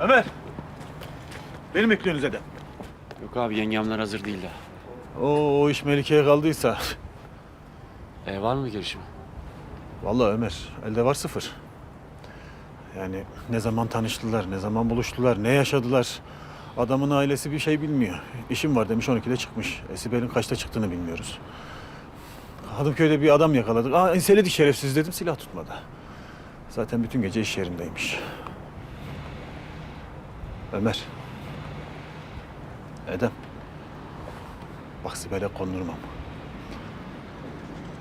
Ömer. Beni bekliyorsunuz Edem. Yok abi yengemler hazır değil daha. Oo, o iş Melike'ye kaldıysa. E var mı gelişme? Vallahi Ömer, elde var sıfır. Yani ne zaman tanıştılar, ne zaman buluştular, ne yaşadılar. Adamın ailesi bir şey bilmiyor. İşim var demiş 12'de çıkmış. E, Sibel'in kaçta çıktığını bilmiyoruz. Hadımköy'de bir adam yakaladık. Aa enseledik şerefsiz dedim silah tutmadı. Zaten bütün gece iş yerindeymiş. Ömer. Edem. Bak Sibel'e kondurmam.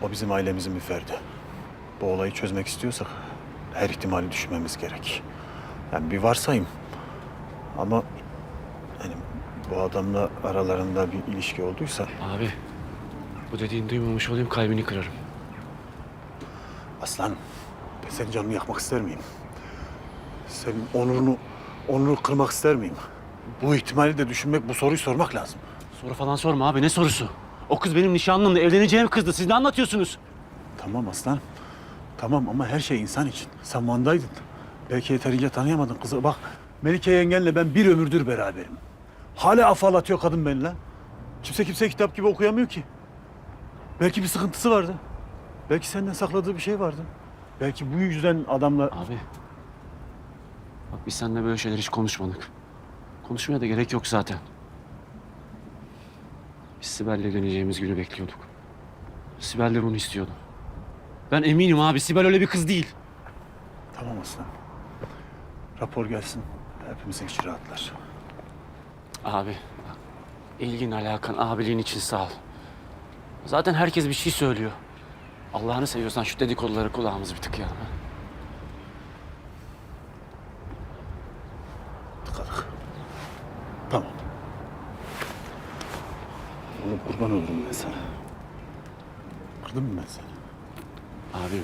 O bizim ailemizin bir ferdi. Bu olayı çözmek istiyorsak her ihtimali düşünmemiz gerek. Yani bir varsayım. Ama hani bu adamla aralarında bir ilişki olduysa Abi bu dediğini duymamış olayım kalbini kırarım. aslan ben senin canını yakmak ister miyim? Senin onurunu onurunu kırmak ister miyim? Bu ihtimali de düşünmek, bu soruyu sormak lazım. Soru falan sorma abi ne sorusu? O kız benim nişanlımla evleneceğim kızdı. Siz ne anlatıyorsunuz? Tamam aslan. Tamam ama her şey insan için. Sen Van'daydın. Belki yeterince tanıyamadın kızı. Bak Melike yengenle ben bir ömürdür beraberim. Hala afalatıyor kadın benimle. Kimse kimse kitap gibi okuyamıyor ki. Belki bir sıkıntısı vardı. Belki senden sakladığı bir şey vardı. Belki bu yüzden adamla... Abi bak biz seninle böyle şeyler hiç konuşmadık. Konuşmaya da gerek yok zaten. Biz Sibel'le evleneceğimiz günü bekliyorduk. Sibel de bunu istiyordu. Ben eminim abi Sibel öyle bir kız değil. Tamam aslan. Rapor gelsin. Hepimizin içi rahatlar. Abi ilgin alakan abiliğin için sağ ol. Zaten herkes bir şey söylüyor. Allah'ını seviyorsan şu dedikoduları kulağımızı bir tıkayalım. Ha? Tıkadık. Tamam. Oğlum kurban olurum ben sana. Kırdım mı ben seni? Abi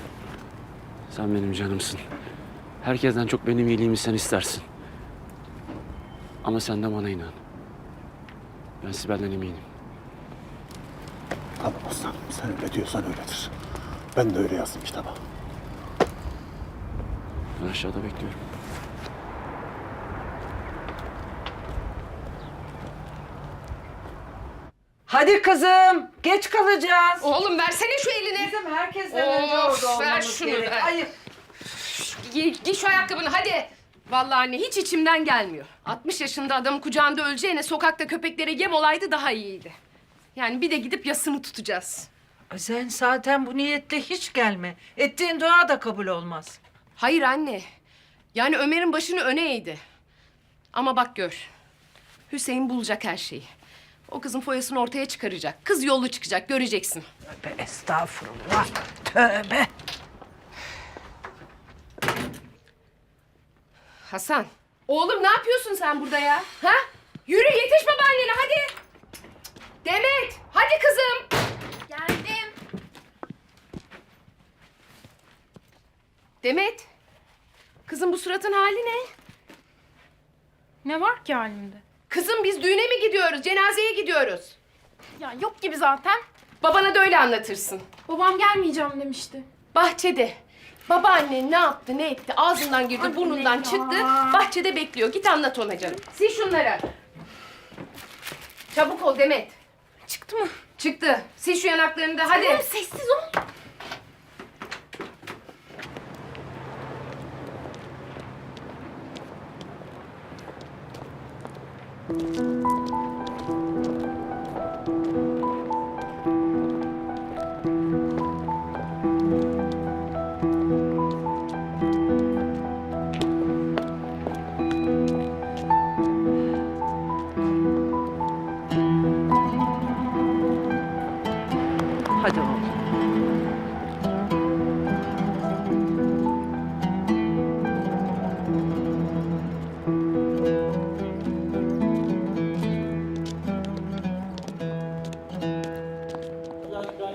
sen benim canımsın. Herkesten çok benim iyiliğimi sen istersin. Ama sen de bana inan. Ben Sibel'den eminim. Tamam aslanım. Sen öyle diyorsan öyledir. Ben de öyle yazdım kitaba. Ben aşağıda bekliyorum. Hadi kızım, geç kalacağız. Oğlum versene şu elini. Bizim herkesten Of, önce orada ver olmamız şunu gerek. ver. Giy, giy şu ayakkabını hadi. Vallahi anne hiç içimden gelmiyor. 60 yaşında adam kucağında öleceğine sokakta köpeklere yem olaydı daha iyiydi. Yani bir de gidip yasını tutacağız. Sen zaten bu niyetle hiç gelme. Ettiğin dua da kabul olmaz. Hayır anne. Yani Ömer'in başını öne eğdi. Ama bak gör. Hüseyin bulacak her şeyi. O kızın foyasını ortaya çıkaracak. Kız yollu çıkacak göreceksin. Tövbe estağfurullah. Tövbe. Hasan. Oğlum ne yapıyorsun sen burada ya? Ha? Yürü yetiş babaannene hadi. Demet hadi kızım. Geldim. Demet. Kızım bu suratın hali ne? Ne var ki halimde? Kızım biz düğüne mi gidiyoruz? Cenazeye gidiyoruz. Ya yok gibi zaten. Babana da öyle anlatırsın. Babam gelmeyeceğim demişti. Bahçede. Babaannen ne yaptı ne etti? Ağzından girdi Anne burnundan ya. çıktı. Bahçede bekliyor. Git anlat ona canım. Sil şunları. Çabuk ol Demet. Çıktı mı? Çıktı. Sil şu yanaklarını da hadi. Tamam sessiz ol. Hadi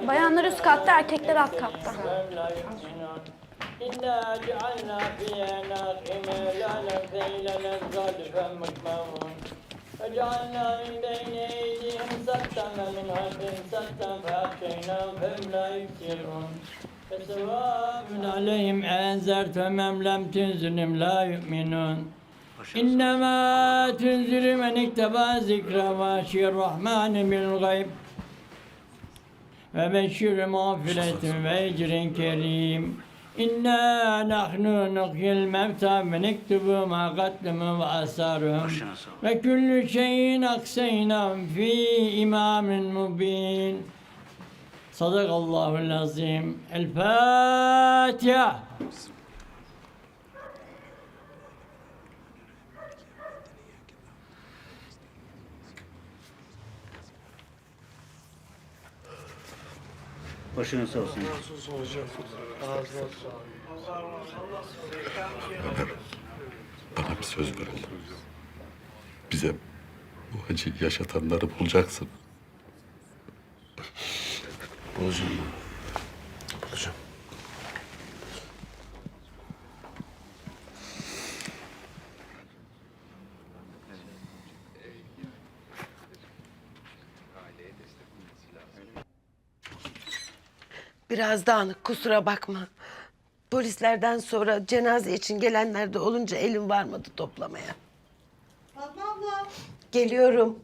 Bayanlar üst katta, erkekler alt katta. إنا جعلنا في أعناقهم أغلالا فإلى الأذقان فهم مقمحون وجعلنا من بين أيديهم سدا ومن خلفهم سدا فأغشيناهم فهم لا يبصرون فسواء عليهم أنذرتهم أم لم تنذرهم لا يؤمنون إنما تنذر من اتبع ذكر واشي الرحمن بالغيب ve beşir mağfiretin ve ecrin kerim. İnna nahnu nuhyil mevta ve nektubu ma katlumu ve asarım ve küllü şeyin akseynem fi imamin mubin. Sadakallahu lazim. El Fatiha. Başına sağ olsun. Bana bir söz ver oğlum. Bize bu acıyı yaşatanları bulacaksın. Bulacağım. Bulacağım. Biraz dağınık kusura bakma. Polislerden sonra cenaze için gelenler de olunca elim varmadı toplamaya. Fatma abla. Geliyorum.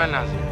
Ne oldu